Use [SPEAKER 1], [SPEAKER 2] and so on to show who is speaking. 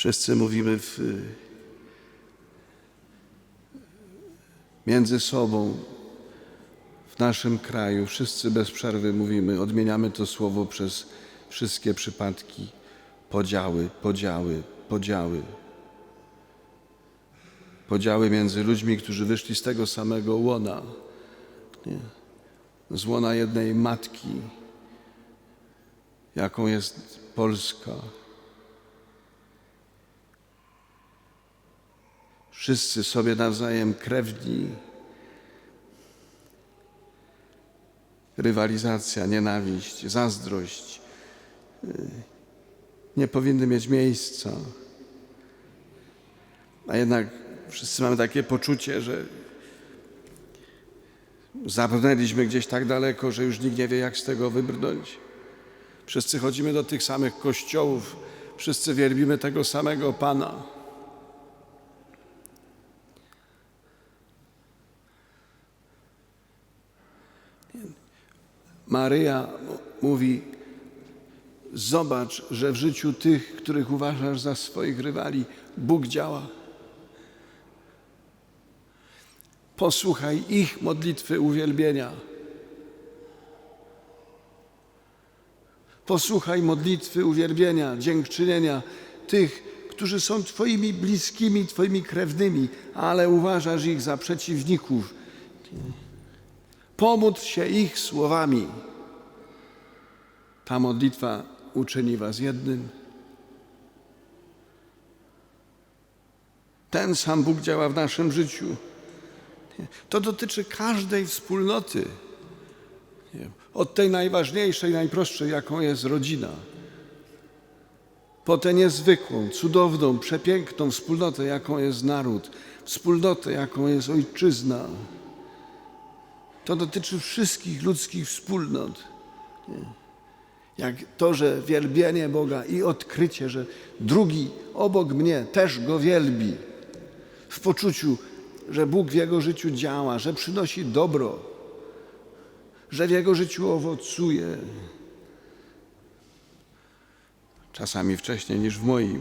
[SPEAKER 1] Wszyscy mówimy w, między sobą w naszym kraju, wszyscy bez przerwy mówimy, odmieniamy to słowo przez wszystkie przypadki. Podziały, podziały, podziały. Podziały między ludźmi, którzy wyszli z tego samego łona, nie? z łona jednej matki, jaką jest Polska. Wszyscy sobie nawzajem krewni. Rywalizacja, nienawiść, zazdrość y, nie powinny mieć miejsca. A jednak wszyscy mamy takie poczucie, że zabrnęliśmy gdzieś tak daleko, że już nikt nie wie, jak z tego wybrnąć. Wszyscy chodzimy do tych samych kościołów, wszyscy wielbimy tego samego Pana. Maryja mówi: Zobacz, że w życiu tych, których uważasz za swoich rywali, Bóg działa. Posłuchaj ich modlitwy uwielbienia. Posłuchaj modlitwy uwielbienia, dziękczynienia tych, którzy są Twoimi bliskimi, Twoimi krewnymi, ale uważasz ich za przeciwników. Pomódl się ich słowami. Ta modlitwa uczyni Was jednym. Ten sam Bóg działa w naszym życiu. To dotyczy każdej wspólnoty. Od tej najważniejszej, najprostszej, jaką jest rodzina, po tę niezwykłą, cudowną, przepiękną wspólnotę, jaką jest naród, wspólnotę, jaką jest ojczyzna. To dotyczy wszystkich ludzkich wspólnot. Jak to, że wielbienie Boga i odkrycie, że drugi obok mnie też go wielbi, w poczuciu, że Bóg w jego życiu działa, że przynosi dobro, że w jego życiu owocuje. Czasami wcześniej niż w moim.